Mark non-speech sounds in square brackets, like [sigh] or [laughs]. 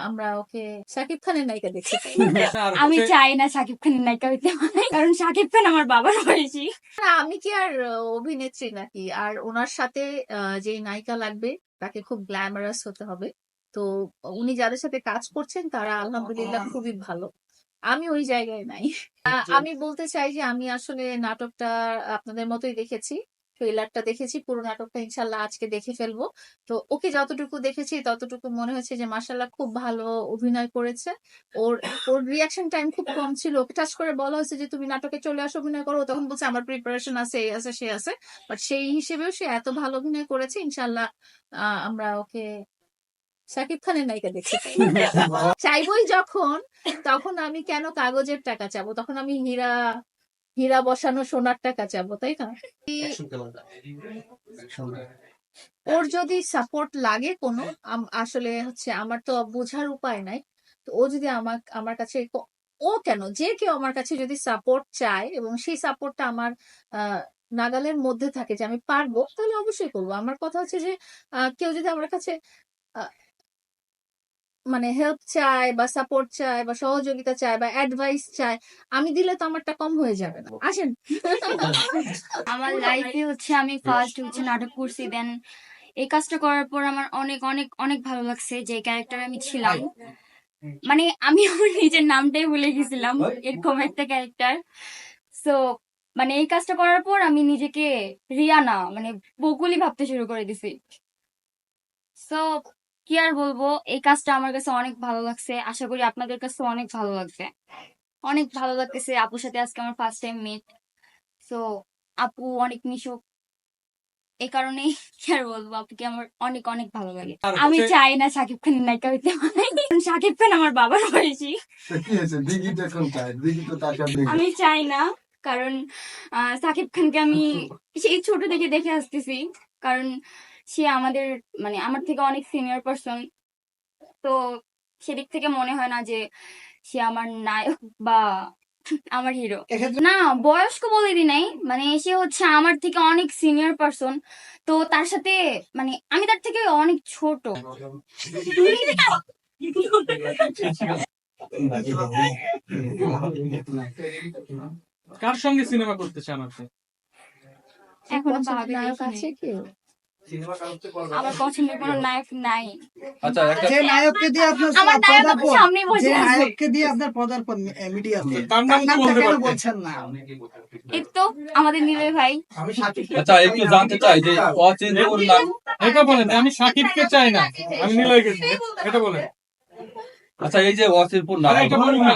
আমরা ওকে শাকিব খানের নায়িকা দেখছি। [laughs] আমি চাই না সাকিব খানের নায়িকা হইতে হয় কারণ সাকিব খান আমার বাবার বয়সী। আমি কি আর অভিনেত্রী নাকি? আর ওনার সাথে আহ, যে নায়িকা লাগবে তাকে খুব গ্ল্যামারাস হতে হবে। তো উনি যাদের সাথে কাজ করছেন তারা আলহামদুলিল্লাহ খুবই ভালো। আমি ওই জায়গায় নাই। আহ, আমি বলতে চাই যে আমি আসলে নাটকটা আপনাদের মতোই দেখেছি। ট্রেলারটা দেখেছি পুরো নাটকটা ইনশাল্লাহ আজকে দেখে ফেলব। তো ওকে যতটুকু দেখেছি ততটুকু মনে হয়েছে যে মাসাল্লাহ খুব ভালো অভিনয় করেছে। ওর ওর রিয়াকশন টাইম খুব কম ছিল। ওকে টাচ করে বলা হয়েছে যে তুমি নাটকে চলে আসো অভিনয় করো। তখন বলছে আমার প্রিপারেশন আছে এই আছে সে আছে। বাট সেই হিসেবেও সে এত ভালো অভিনয় করেছে ইনশাল্লাহ আহ, আমরা ওকে শাকিব খানের নায়িকা দেখছি। [laughs] চাইবই যখন তখন আমি কেন কাগজের টাকা চাবো? তখন আমি হীরা হীরা বসানো সোনার টাকা চাবো তাই না? ওর যদি সাপোর্ট লাগে কোনো আসলে হচ্ছে আমার তো বোঝার উপায় নাই। তো ও যদি আমার আমার কাছে ও কেন? যে কেউ আমার কাছে যদি সাপোর্ট চায় এবং সেই সাপোর্টটা আমার আহ, নাগালের মধ্যে থাকে যে আমি পারব তাহলে অবশ্যই করব। আমার কথা হচ্ছে যে আহ, কেউ যদি আমার কাছে মানে হেল্প চায় বা সাপোর্ট চায় বা সহযোগিতা চায় বা অ্যাডভাইস চায়, আমি দিলে তো আমারটা কম হয়ে যাবে না। আসেন। আমার লাইফে হচ্ছে আমি ফার্স্ট হচ্ছে নাটক করছি দেন এই কাজটা করার পর আমার অনেক অনেক অনেক ভালো লাগছে যে ক্যারেক্টার আমি ছিলাম। মানে আমি আমার নিজের নামটাই ভুলে গেছিলাম, এরকম একটা ক্যারেক্টার সো মানে এই কাজটা করার পর আমি নিজেকে রিয়ানা মানে বকুলি ভাবতে শুরু করে দিছি। সো কি আর বলব? এই কাজটা আমার কাছে অনেক ভালো লাগছে। আশা করি আপনাদের কাছে অনেক ভালো লাগছে অনেক ভালো লাগতেছে আপুর সাথে আজকে আমার ফার্স্ট টাইম মিট সো আপু অনেক মিশুক। এই কারণেই কি আর বলব? আপুকে আমার অনেক অনেক ভালো লাগে। আমি চাই না সাকিব খানের নায়িকা হইতে কারণ সাকিব খান আমার বাবার বয়সী। আমি চাই না। কারণ আহ, সাকিব খানকে আমি [laughs] সেই ছোট থেকে দেখে আসতেছি। কারণ সে আমাদের মানে আমার থেকে অনেক সিনিয়র পার্সন তো সেদিক থেকে মনে হয় না যে সে আমার নায়ক বা আমার হিরো না বয়স্ক বলে দি নাই মানে সে হচ্ছে আমার থেকে অনেক সিনিয়র পার্সন তো তার সাথে মানে আমি তার থেকে অনেক ছোট। কার সঙ্গে সিনেমা করতে চান আপনি? এখনও নায়ক আছে কি আমার পছন্দের কোনো নায়ক নাই। আচ্ছা যে নায়ককে দিয়ে আপনার আমার নায়ক আমার পদার্পণ বসে আছে। নায়ককে দিয়ে আপনার পদার্পণ মিডিয়া তার নাম বলতে বলছেন না? এই আমাদের নিলয় ভাই। আচ্ছা একটু জানতে চাই যে অচিন্তুর নাম এটা বলেন আমি সাকিবকে চাই না। আমি নিলয়কে। এটা বলেন। আচ্ছা এই যে অচিরপুর নাম না।